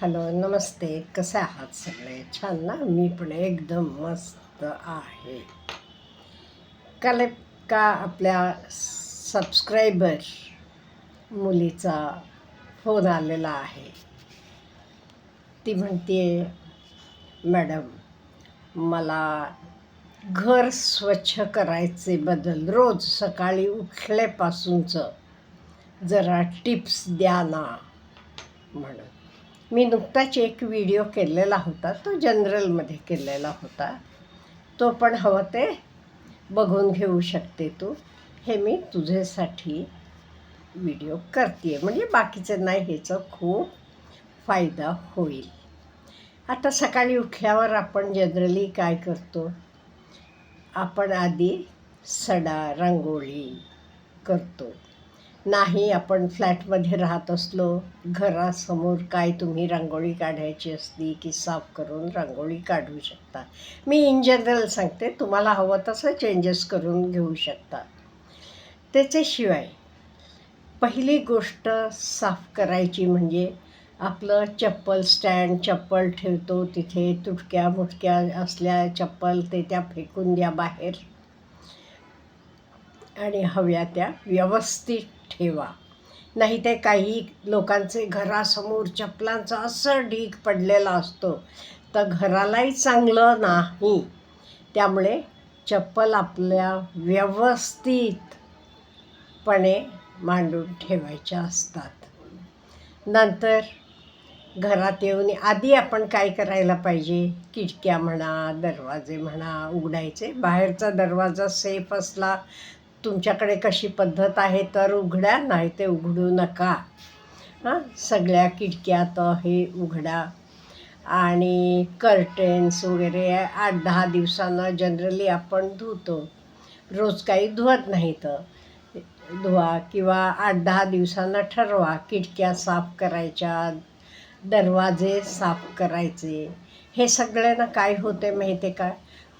Hello नमस्ते. कसे आहात सगळे? छान ना? मी पण एकदम मस्त आहे. काल का आपल्या सबस्क्रायबर मुलीचा फोन आलेला आहे. ती म्हणते मॅडम मला घर स्वच्छ करायचे बदल रोज सकाळी उठल्यापासूनचं जरा टिप्स द्या ना. म्हणून. मी नुकताच एक व्हिडिओ केलेला होता तो जनरलमध्ये केलेला होता. तो पण हवं ते बघून घेऊ शकते तू. हे मी तुझ्यासाठी व्हिडिओ करते म्हणजे बाकीचं नाही ह्याचा खूप फायदा होईल. आता सकाळी उठल्यावर आपण जनरली काय करतो? आपण आधी सडा रांगोळी करतो. नाही आपण फ्लॅटमध्ये राहत असलो घरासमोर काय तुम्ही रांगोळी काढायची असली की साफ करून रांगोळी काढू शकता? मी इन जनरल सांगते तुम्हाला हवं तसं चेंजेस करून घेऊ शकता. त्याच्याशिवाय पहिली गोष्ट साफ करायची म्हणजे आपलं चप्पल स्टँड चप्पल ठेवतो तिथे तुटक्या मुटक्या असल्या चप्पल ते त्या फेकून द्या बाहेर. आणि हव्या त्या व्यवस्थित ठेवा. नाही ते काही लोकांचे घरासमोर चपलांचा असं ढीक पडलेला असतो. तर घरालाही चांगलं नाही. त्यामुळे चप्पल आपल्या व्यवस्थितपणे मांडून ठेवायच्या असतात. नंतर घरात येऊन आधी आपण काय करायला पाहिजे? खिडक्या म्हणा दरवाजे म्हणा उघडायचे. बाहेरचा दरवाजा सेफ असला तुमच्याकडे कशी पद्धत आहे तर उघडा नाही ते उघडू नका. हां सगळ्या खिडक्यात हे उघडा. आणि कर्टेन्स वगैरे आठ दहा दिवसानं जनरली आपण धुतो. रोज काही धुवत नाही तर. धुवा किंवा आठ दहा दिवसानं ठरवा खिडक्या साफ करायच्या दरवाजे साफ करायचे. हे सगळ्यांना काय होते माहिती आहे का?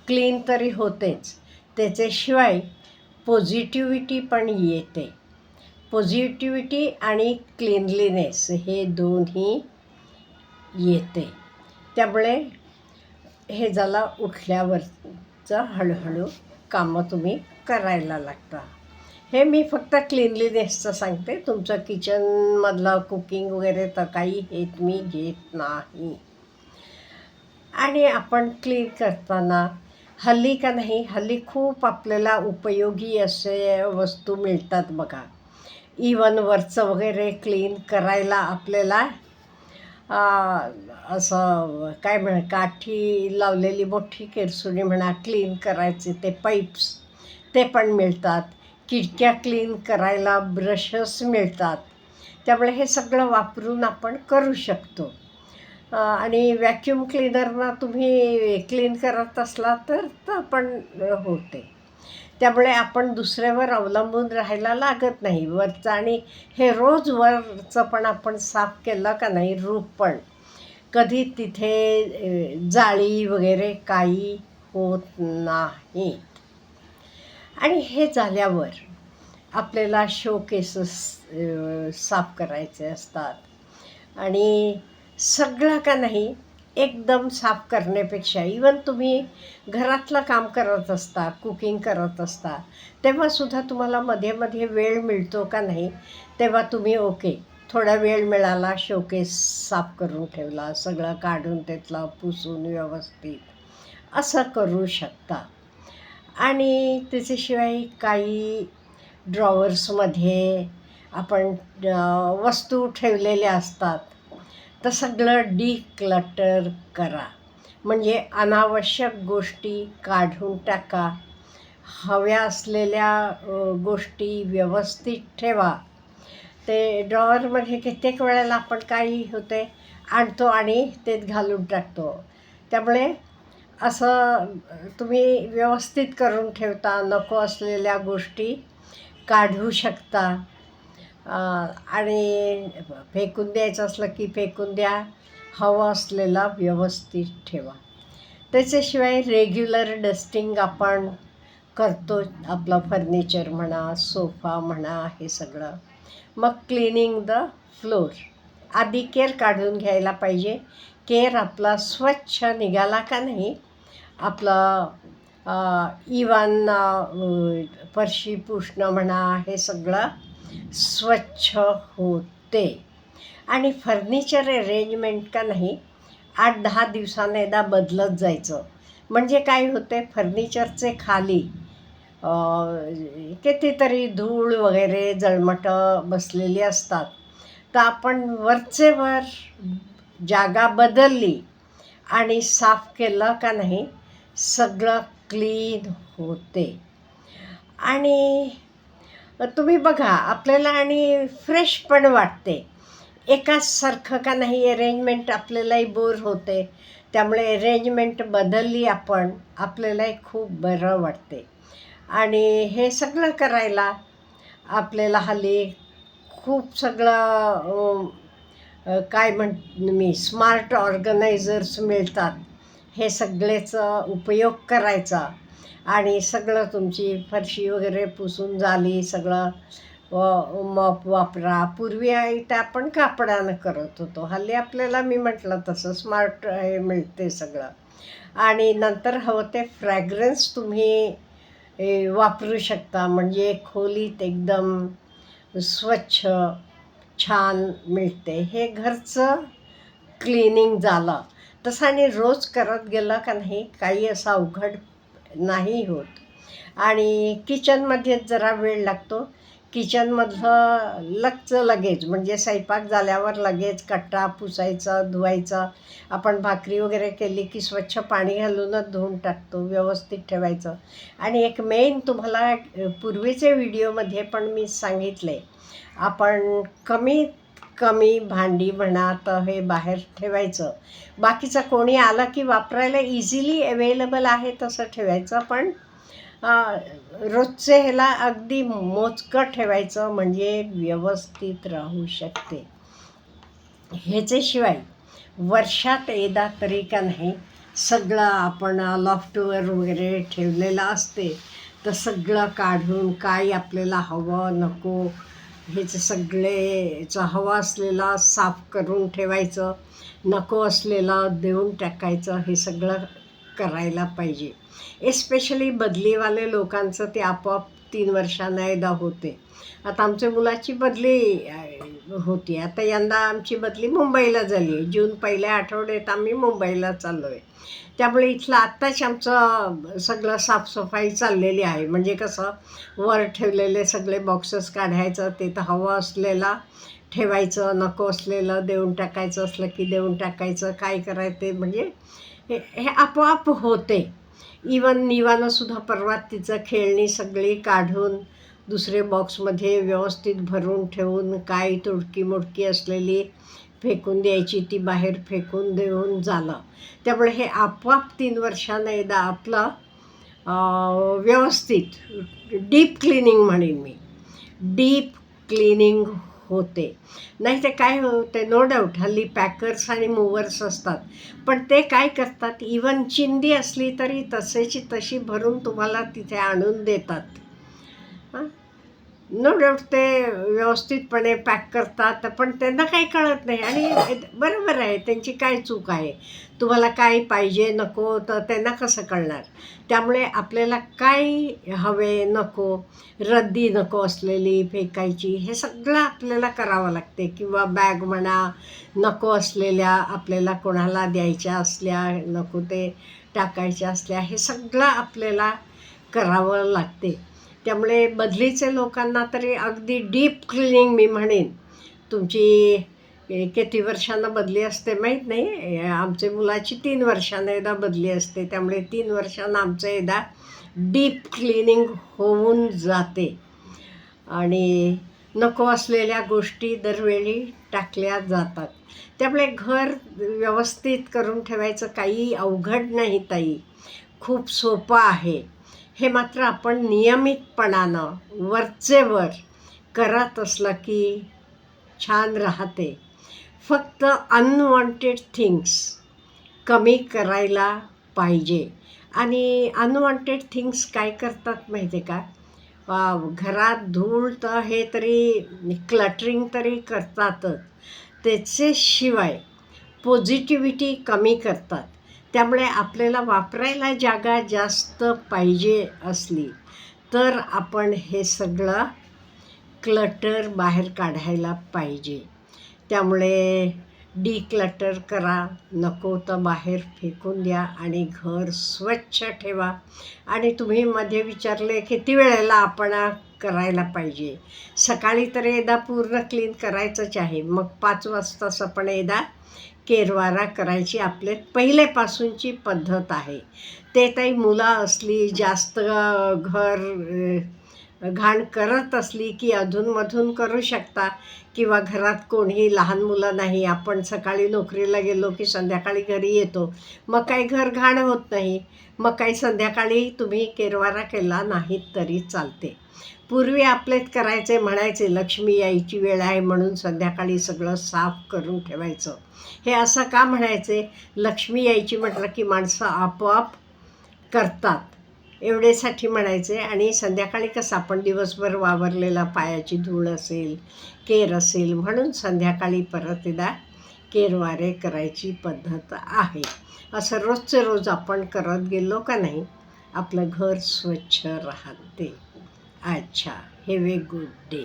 क्लीन तरी होतेच. त्याच्याशिवाय पॉझिटिव्हिटी पण येते. पॉझिटिव्हिटी आणि क्लिनलीनेस हे दोन्ही येते. त्यामुळे हे झाला उठल्यावरचं हळूहळू कामं तुम्ही करायला लागता. हे मी फक्त क्लिनलीनेसचं सांगते. तुमचं किचनमधलं कुकिंग वगैरे तर काही हे मी घेत नाही. आणि आपण क्लीन करताना हल्ली का नाही हल्ली खूप आपल्याला उपयोगी असे वस्तू मिळतात बघा. इवन वरचं वगैरे क्लीन करायला आपल्याला असं काय म्हण काठी लावलेली मोठी केरसुणी म्हणा क्लीन करायचे ते पाईप्स ते पण मिळतात. किडक्या क्लीन करायला ब्रशेस मिळतात. त्यामुळे हे सगळं वापरून आपण करू शकतो. आणि व्हॅक्यूम क्लिनरना तुम्ही क्लीन करत असला तर पण होते. त्यामुळे आपण दुसऱ्यावर अवलंबून राहायला लागत नाही. वरचं आणि हे रोज वरचं पण आपण साफ केलं का नाही रूप पण. कधी तिथे जाळी वगैरे काही होत नाहीत. आणि हे झाल्यावर आपल्याला शो केसेस साफ करायचे असतात. आणि सगळं का नाही एकदम साफ करण्यापेक्षा. इवन तुम्ही घरातलं काम करत असता कुकिंग करत असता तेव्हासुद्धा तुम्हाला मध्ये मध्ये वेळ मिळतो का नाही तेव्हा तुम्ही ओके थोडा वेळ मिळाला शोकेस साफ करून ठेवला सगळं काढून त्यातला पुसून व्यवस्थित असं करू शकता. आणि त्याच्याशिवाय काही ड्रॉवर्समध्ये आपण वस्तू ठेवलेल्या असतात. तर सगळं डिक्लटर करा. म्हणजे अनावश्यक गोष्टी काढून टाका. हव्या असलेल्या गोष्टी व्यवस्थित ठेवा. ते ड्रॉवरमध्ये कित्येक वेळेला आपण काही होते आणतो आणि तेच घालून टाकतो. त्यामुळे असं तुम्ही व्यवस्थित करून ठेवता नको असलेल्या गोष्टी काढू शकता. आणि फेकून द्यायचं असलं की फेकून द्या. हवं असलेला व्यवस्थित ठेवा. त्याच्याशिवाय रेग्युलर डस्टिंग आपण करतो. आपलं फर्निचर म्हणा सोफा म्हणा हे सगळं. मग क्लिनिंग द फ्लोर आधी केअर काढून घ्यायला पाहिजे. केअर आपला स्वच्छ निघाला का नाही? आपलं इवन फरशी पुसणं म्हणा हे सगळं स्वच्छ होते. आणि फर्निचर अरेंजमेंट का नाही आठ दहा दिवसाने एकदा बदलत जायचं. म्हणजे काय होते फर्निचरचे खाली कितीतरी धूळ वगैरे जळमटं बसलेली असतात. तर आपण वरचे वर जागा बदलली आणि साफ केलं का नाही सगळं क्लीन होते. आणि तुम्ही बघा आपल्याला आणि फ्रेश पण वाटते. एकासारखं का नाही अरेंजमेंट आपल्यालाही बोर होते. त्यामुळे अरेंजमेंट बदलली आपण आपल्यालाही खूप बरं वाटते. आणि हे सगळं करायला आपल्याला हल्ली खूप सगळं काय म्हण मी स्मार्ट ऑर्गनायझर्स मिळतात. हे सगळेचा उपयोग करायचा. आणि सगळं तुमची फरशी वगैरे पुसून झाली सगळं व मॉप वापरा. पूर्वी आहे त्या आपण कापडानं करत होतो. हल्ली आपल्याला मी म्हटलं तसं स्मार्ट हे मिळते सगळं. आणि नंतर हवं ते फ्रॅग्रन्स तुम्ही वापरू शकता. म्हणजे खोलीत एकदम स्वच्छ छान मिळते. हे घरचं क्लिनिंग झालं. तसं आणि रोज करत गेलं का नाही काही असं अवघड नाही होत. आणि किचनमध्येच जरा वेळ लागतो. किचनमधलं लगच लगेच म्हणजे स्वयंपाक झाल्यावर लगेच कट्टा पुसायचा धुवायचा. आपण भाकरी वगैरे केली की स्वच्छ पाणी घालूनच धुवून टाकतो व्यवस्थित ठेवायचं. आणि एक मेन तुम्हाला पूर्वीचे व्हिडिओमध्ये पण मी सांगितले आपण कमी कमी भांडी म्हणा तर हे बाहेर ठेवायचं. बाकीचं कोणी आलं की वापरायला इझिली अवेलेबल आहे तसं ठेवायचं पण रोजचे ह्याला अगदी मोजकं ठेवायचं म्हणजे व्यवस्थित राहू शकते. ह्याच्याशिवाय वर्षात एकदा तरी का नाही सगळं आपण लॉफ्टवर वगैरे ठेवलेलं असते. तर सगळं काढून काय आपल्याला हवं नको ह्याचं सगळेचा हवा असलेला साफ करून ठेवायचं नको असलेला देऊन टाकायचं हे सगळं करायला पाहिजे. एस्पेशली बदलीवाले लोकांचं ते आपोआप तीन वर्षांना एकदा होते. आता आमच्या मुलाची बदली होती. आता यंदा आमची बदली मुंबईला झाली. आहे जून पहिल्या आठवड्यात आम्ही मुंबईला चाललो आहे त्यामुळे इथलं आत्ताच आमचं सगळं साफसफाई चाललेली आहे. म्हणजे कसं वर ठेवलेले सगळे बॉक्सेस काढायचं ते तर हवं असलेला ठेवायचं नको असलेलं देऊन टाकायचं असलं की देऊन टाकायचं काय करायचं ते म्हणजे हे हे आपोआप होते. इवन निवानंसुद्धा परवा तिचं खेळणी सगळी काढून दुसरे बॉक्समध्ये व्यवस्थित भरून ठेवून काही तुडकी मुडकी असलेली फेकून द्यायची ती बाहेर फेकून देऊन झालं त्यामुळे हे आपोआप तीन वर्षानं एकदा आपलं व्यवस्थित डीप क्लिनिंग म्हणेन मी. डीप क्लिनिंग होते. नाही ते काय होते नो डाऊट हल्ली पॅकर्स आणि मूवर्स असतात. पण ते काय करतात इवन चिंदी असली तरी तसेची तशी भरून तुम्हाला तिथे आणून देतात. हां? नो डाऊट ते व्यवस्थितपणे पॅक करतात पण त्यांना काही कळत नाही. आणि बरोबर आहे त्यांची काय चूक आहे? तुम्हाला काय पाहिजे नको तर त्यांना कसं कळणार? त्यामुळे आपल्याला काय हवे नको रद्दी नको असलेली फेकायची हे सगळं आपल्याला करावं लागते. किंवा बॅग म्हणा नको असलेल्या आपल्याला कोणाला द्यायच्या असल्या नको ते टाकायच्या असल्या हे सगळं आपल्याला करावं लागते. त्यामुळे बदलीचे लोकांना तरी अगदी डीप क्लिनिंग मी म्हणेन. तुमची किती वर्षांना बदली असते माहीत नाही. आमचे आमच्या मुलाची तीन वर्षांना एकदा बदली असते. त्यामुळे तीन वर्षांना आमचं एकदा डीप क्लिनिंग होऊन जाते. आणि नको असलेल्या गोष्टी दरवेळी टाकल्या जातात. त्यामुळे घर व्यवस्थित करून ठेवायचं काही अवघड नाही ताई. खूप सोपं आहे. हे मात्र आपण नियमितपणानं वरचेवर करत असलं की छान राहते. फक्त अनवॉन्टेड थिंग्स कमी करायला पाहिजे. आणि अनवॉन्टेड थिंग्स काय करतात माहिती आहे का? वा, घरात धूळ तर हे तरी क्लटरिंग तरी करतातच. त्याचे शिवाय पॉझिटिव्हिटी कमी करतात. त्यामुळे आपल्याला वापरायला जागा जास्त पाहिजे असली तर आपण हे सगळं क्लटर बाहेर काढायला पाहिजे. त्यामुळे डी क्लटर करा नको तर बाहेर फेकून द्या आणि घर स्वच्छ ठेवा. आणि तुम्ही मध्ये विचारले किती वेळेला आपण करायला पाहिजे. सकाळी तर एकदा पूर्ण क्लीन करायचंच आहे. मग पाच वाजताच आपण एकदा केरवारा करायची आपले पहिलेपासूनची पद्धत आहे. ते काही मुलं असली जास्त घर घाण करत असली की अधूनमधून करू शकता किंवा घरात कोणीही लहान मुलं नाही. आपण सकाळी नोकरीला गेलो की संध्याकाळी घरी येतो. मग काही घर घाण होत नाही. मग काही संध्याकाळी तुम्ही केरवारा केला नाहीत तरी चालते. पूर्वी आपलेच करायचे म्हणायचे लक्ष्मी यायची वेळ आहे म्हणून संध्याकाळी सगळं साफ करून ठेवायचं. हे असं का म्हणायचे? लक्ष्मी यायची म्हटलं की माणसं आपोआप करतात. एवढेसाठी म्हणायचे. आणि संध्याकाळी कसं आपण दिवसभर वावरलेला पायाची धूळ असेल केर असेल म्हणून संध्याकाळी परत एकदा केरवारे करायची पद्धत आहे. असं रोजचे रोज आपण करत गेलो का नाही? आपलं घर स्वच्छ राहते. अच्छा हॅव ए गुड डे